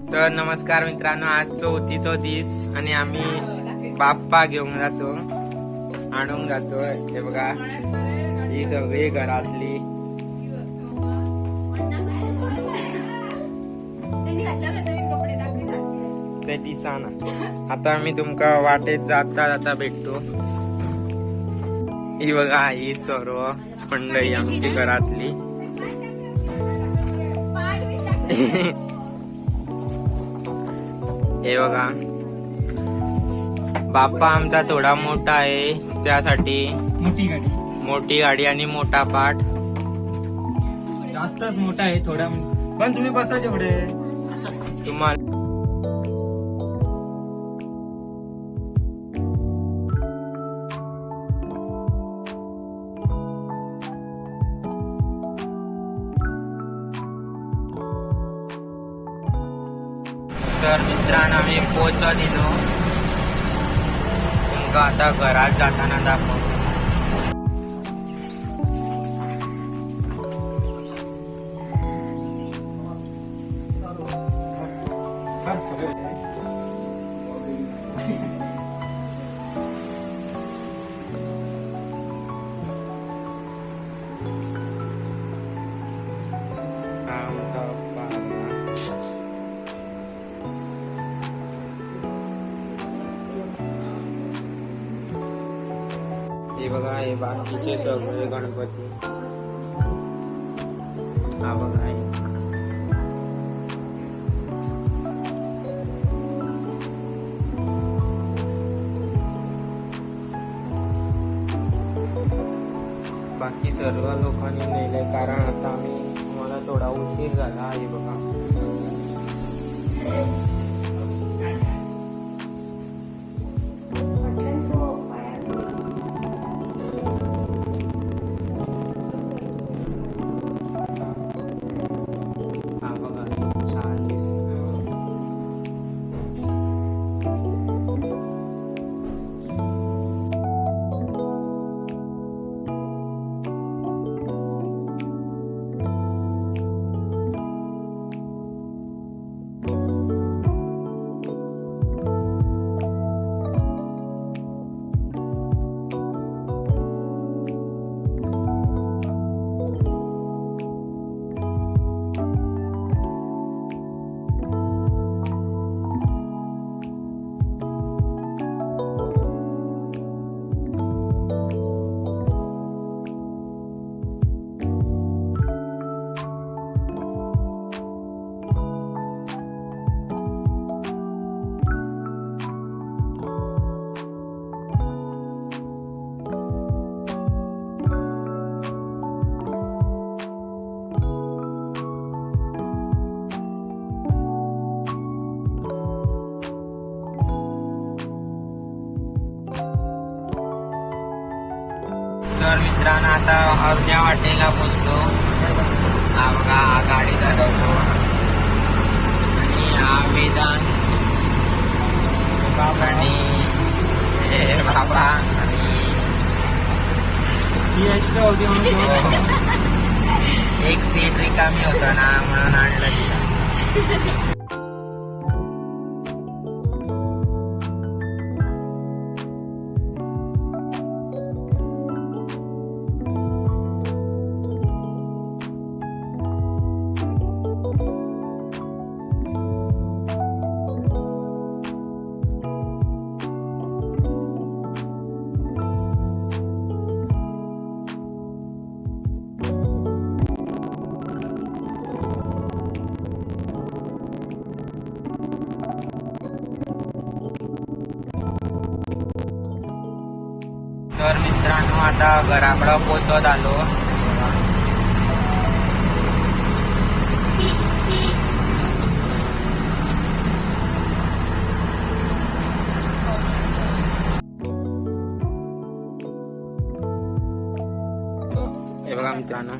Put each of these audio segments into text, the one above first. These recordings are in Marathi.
तर नमस्कार मित्रांनो आज चौथीचो दिस आणि आम्ही बाप्पा घेऊन जातो आणून जातो. हे बघा ही सगळी घरातली. ते दिसाना आता आम्ही तुमका वाटेत जाता जाता भेटतो. ही बघा ही सर्व मंडळी आमची घरातली. हे बघा. बाप्पा आमचा थोडा मोठा आहे त्यासाठी मोठी गाडी. मोठी गाडी आणि मोठा पाठ. जास्तच मोठा आहे थोडा. पण तुम्ही बसा जेवढे. तुम्हाला आम्ही पोचत दिलो तुमका आता घरात जाताना दाखव बाकीचे सगळे गणपती. हा बघा बाकी सर्व लोकांनी नेले कारण आता आम्ही मला थोडा उशीर झाला आहे बघा. तर मित्रांनो आता अर्ध्या वाटेला पोचतो हा बघा हा गाडी चालवतो. आणि हा वेदांत आणि हे बाबा आणि होती म्हणून एक सीट रिकामी होता ना म्हणून आणलं तिला. आता घराकडं पोचत आलो. हे बघा मित्रांनो.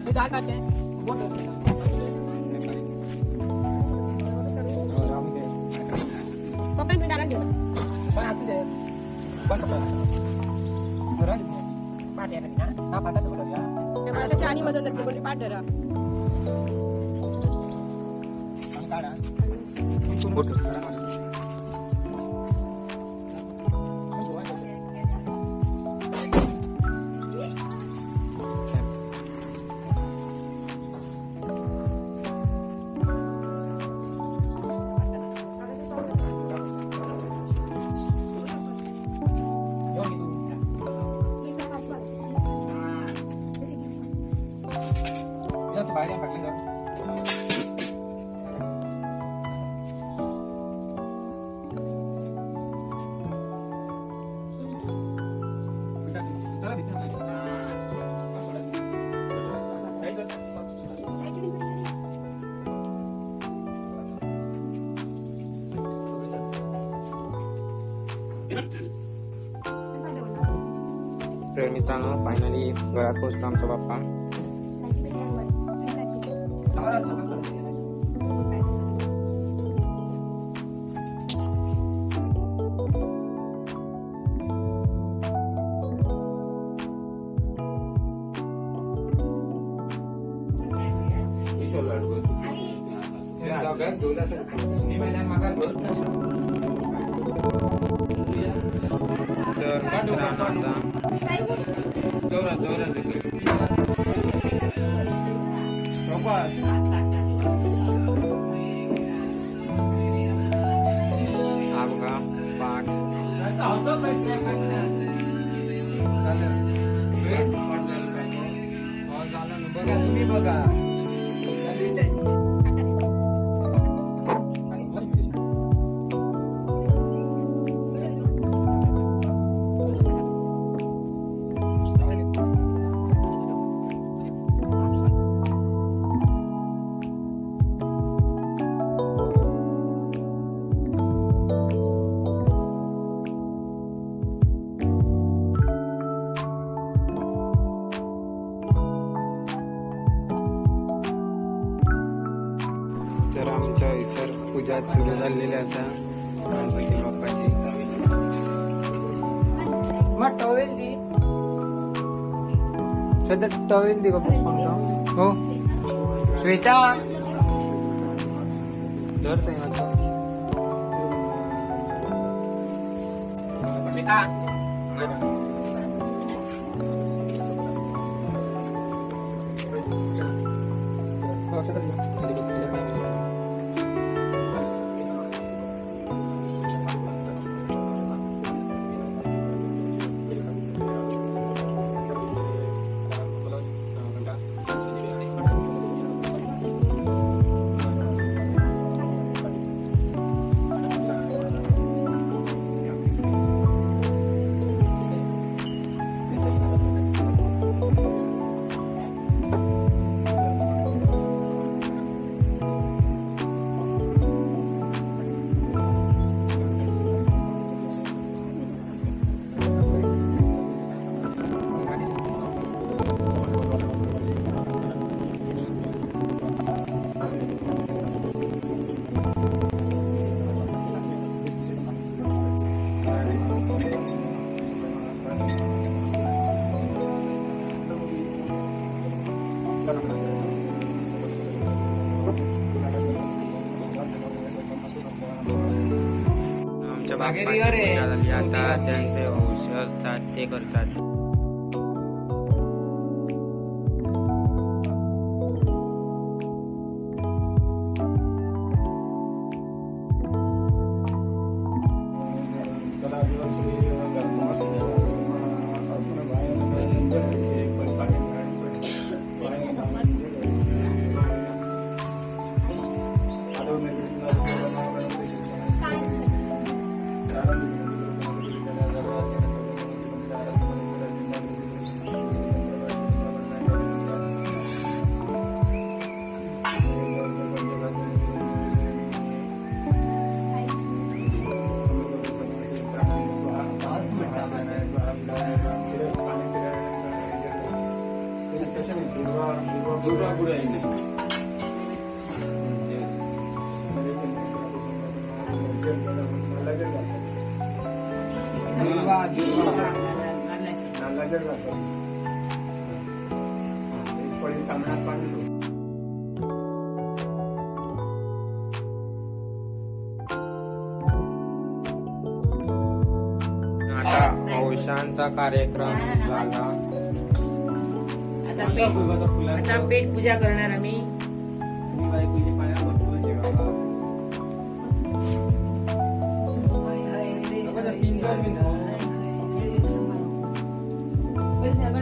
पाठाचं बोलत का तेव्हा त्याच्या आणि मदत लागते कोणी पाठ धरा काढा तर मित्रांनो फायनली घरात पोहोचलो आमचा बाप्पा. आता हा बघा पाठ बघा तुम्ही बघा. इसर पूजा सुरू झालेली असा गणपती बाप्पाची मग टॉवेल दी सध्या टॉवेल दे बाप्पा हो श्वेता दर सांग आता आमच्या बाप्पाची मागे रिअर आहे. पूजा नजर जातो. पाणी कार्यक्रम झाला. आता पेट पूजा करणार आम्ही.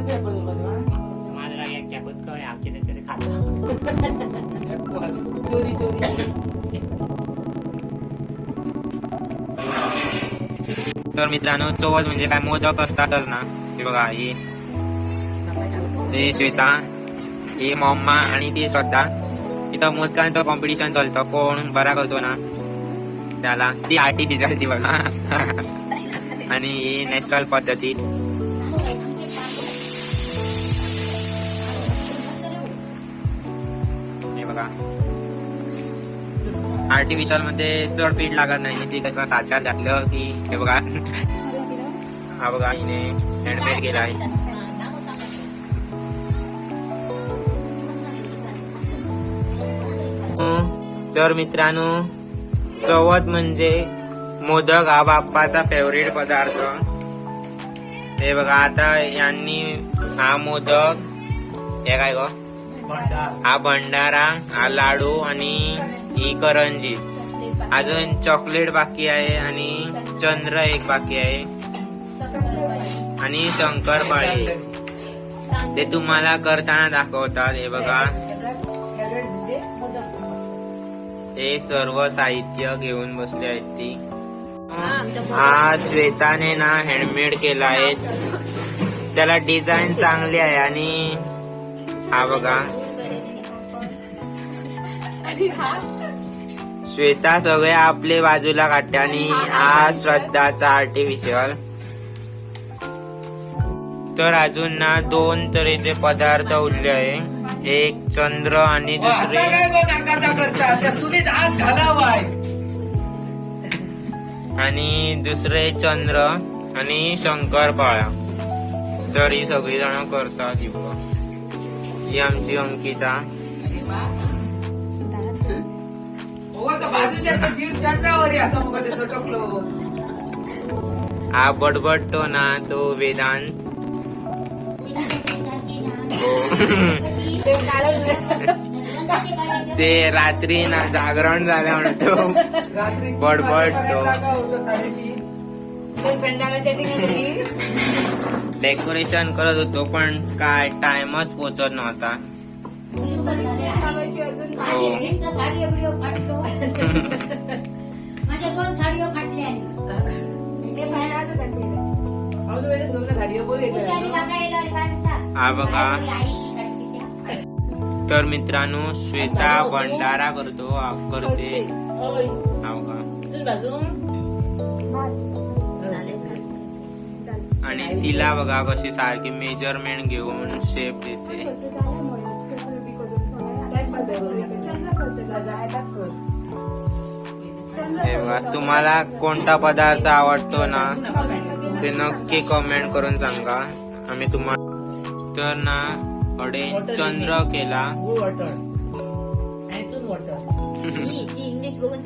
माझा खाता चोरी चोरी तर मित्रांनो चवथ म्हणजे काय? मोदक असतातच ना. हे बघा ही. ही श्वेता ही मम्मा आणि ती स्वतः इथं मोदकांचं कॉम्पिटिशन चालतं. कोण बरा करतो ना? त्याला. ती आर्टिफिशियल ती बघा. आणि ही नॅचरल पद्धतीत आर्टिफिशियलमध्ये जड पीठ लागत नाही ती कसं साच्यात घातलं की हे बघा. हा बघा हिने हँडमेड केला आहे. तर मित्रांनो चवथ म्हणजे मोदक हा बाप्पाचा फेवरेट पदार्थ. हे बघा आता यांनी हा मोदक हे काय ग? हा भंडारा हा लाडू आणि ही करंजी. अजून चॉकलेट बाकी आहे आणि चंद्र एक बाकी आहे. आणि शंकरपाळी ते तुम्हाला करताना दाखवतात हे बघा. हे सर्व साहित्य घेऊन बसले आहेत ती. हा श्वेताने ना हँडमेड केला आहे. त्याला डिझाईन चांगली आहे आणि हा बघा. श्वेता सगळे आपले बाजूला काढते आणि हा श्रद्धाचा आर्टिफिशियल तर अजून ना दोन तऱ्हेचे पदार्थ उरले आहे. एक चंद्र आणि दुसरे आणि दुसरे चंद्र आणि शंकरपाळा तर ही सगळी जण करतात ही. ही आमची अंकिता हा बडबडतो ना तो वेदांत. हो. ते रात्री ना जागरण झालं म्हणतो. बडबडतो डेकोरेशन करत होतो पण काय टाइमच पोचत नव्हता. हो. हा बघा. तर मित्रांनो श्वेता भंडारा करतो हा करते आणि तिला बघा कशी सारखी मेजरमेंट घेऊन शेप देते. हे बघा तुम्हाला कोणता पदार्थ आवडतो ना ते नक्की कमेंट करून सांगा. आम्ही तुम्हाला तर ना अडे चंद्र केला. इंग्लिश बघून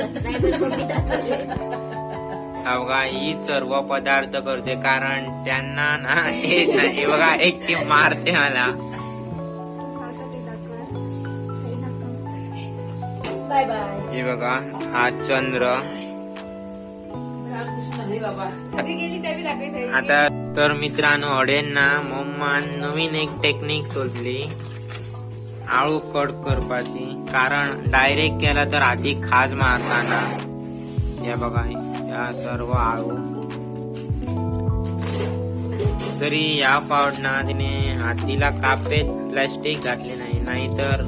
जातात. हा ही सर्व पदार्थ करते कारण त्यांना ना नाही हे बघा एक ती मारते मला. हे बघा हा चंद्र. आता तर मित्रांनो अडेंना मम्मान नवीन एक टेक्निक शोधली. आळू कट करपाची. कारण डायरेक्ट केला तर आधी खाज मारताना या बघा या सर्व आळू. तरी या तिने हातीला कापेत प्लॅस्टिक घातले नाही नाहीतर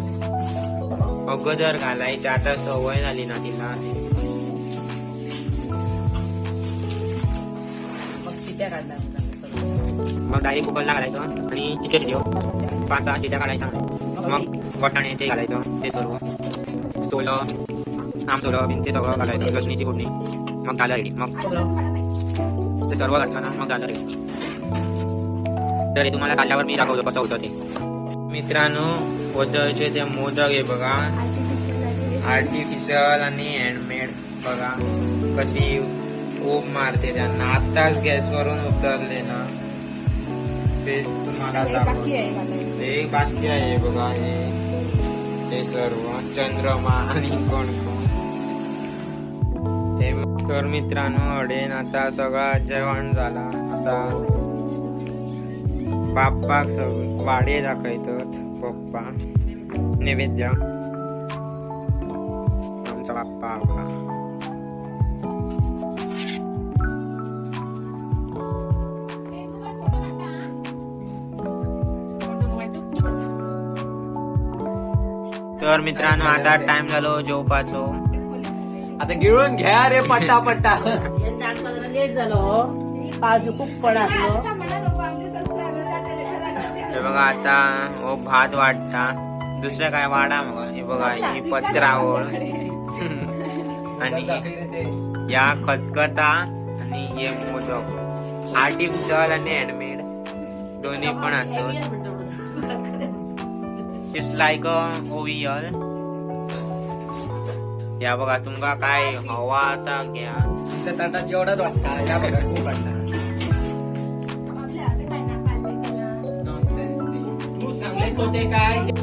अगोदर घालायची आता सवय झाली ना तिला. मग डायरेक्ट कुकरला घालायचं आणि चिचे ठेव. पाच सहा काढायच्या. मग वटाणे ते घालायचं ते सर्व. सोलं आम सोलं बिन ते सगळं घालायचं लसणीची फोडणी. मग झालं रेडी. मग ते सर्व घातलं ना मग झालं रेडी. तर हे तुम्हाला खाल्ल्यावर मी दाखवतो कसं होतं ते. मित्रांनो ओदळचे ते मोदक आहे बघा. आर्टिफिशियल आणि हँडमेड बघा. कशी खूप मारते त्यांना. आताच गॅसवरून उतरले ना. ते तुम्हाला एक बाकी आहे बघा हे. हे सर्व चंद्रमा आणि कोण. तर मित्रांनो अडेन आता सगळा जेवण झाला. आता बाप्पाक सग वाडे दाखयतात पप्पा नैवेद्य. आमचा बाप्पा आपला तर मित्रांनो आता टाइम झालो जेवपाचो. आता गिळून घ्या रे पट्टा पट्टा लेट झालो हो. पाऊस खूप पडासलो हे बघा आता हो भात वाटता. दुसरं काय वाडा मग? हे बघा ही पत्रावळ आणि या खतखता आणि हे मोदक. आर्टिफिशियल आणि हँडमेड दोन्ही पण असत इट्स लाईक अ या बघा तुमका काय हवा आता घ्या. तुमच्या ताटात जेवढाच वाटता या बघा खूप वाटता. तू सांगले तो ते काय?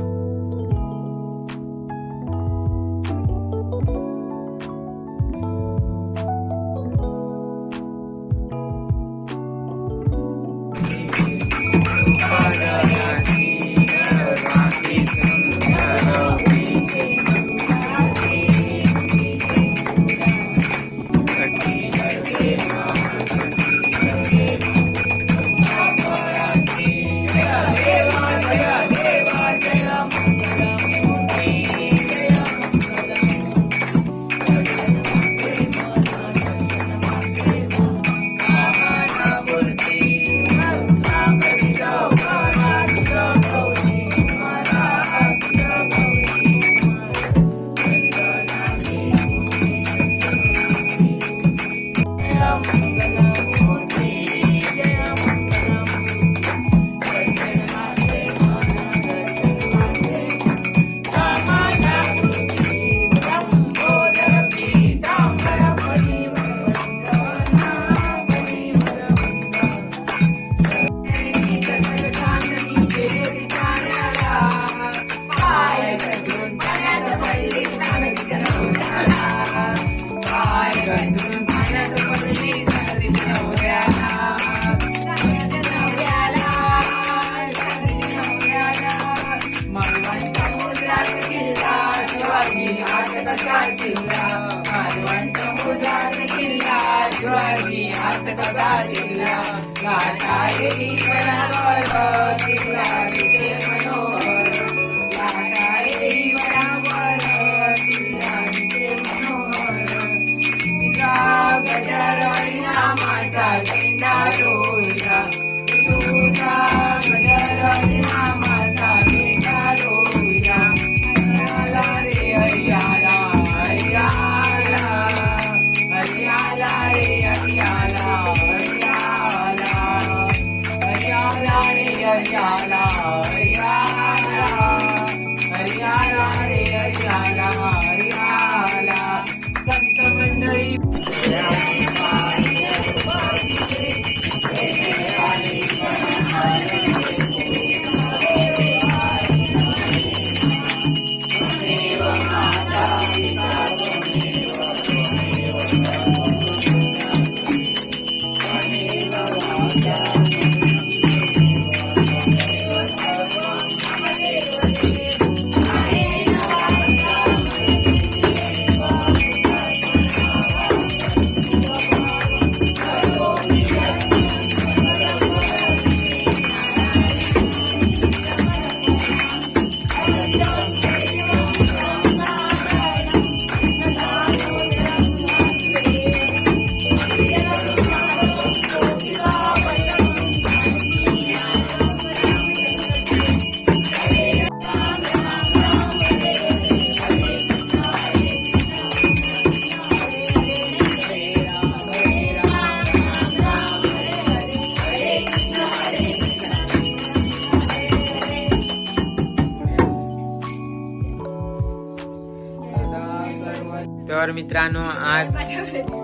तर मित्रांनो आज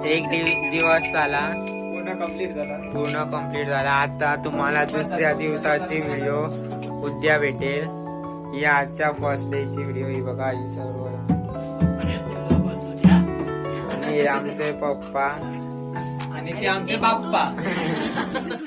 एक दिवस झाला. पूर्ण कंप्लीट झाला. पूर्ण कंप्लीट झाला. आता तुम्हाला दुसऱ्या दिवसाची व्हिडिओ उद्या भेटेल. ही आजच्या फर्स्ट डे ची व्हिडिओ ही बघा ही सर्व. आणि आमचे पप्पा. आणि ते आमचे बाप्पा.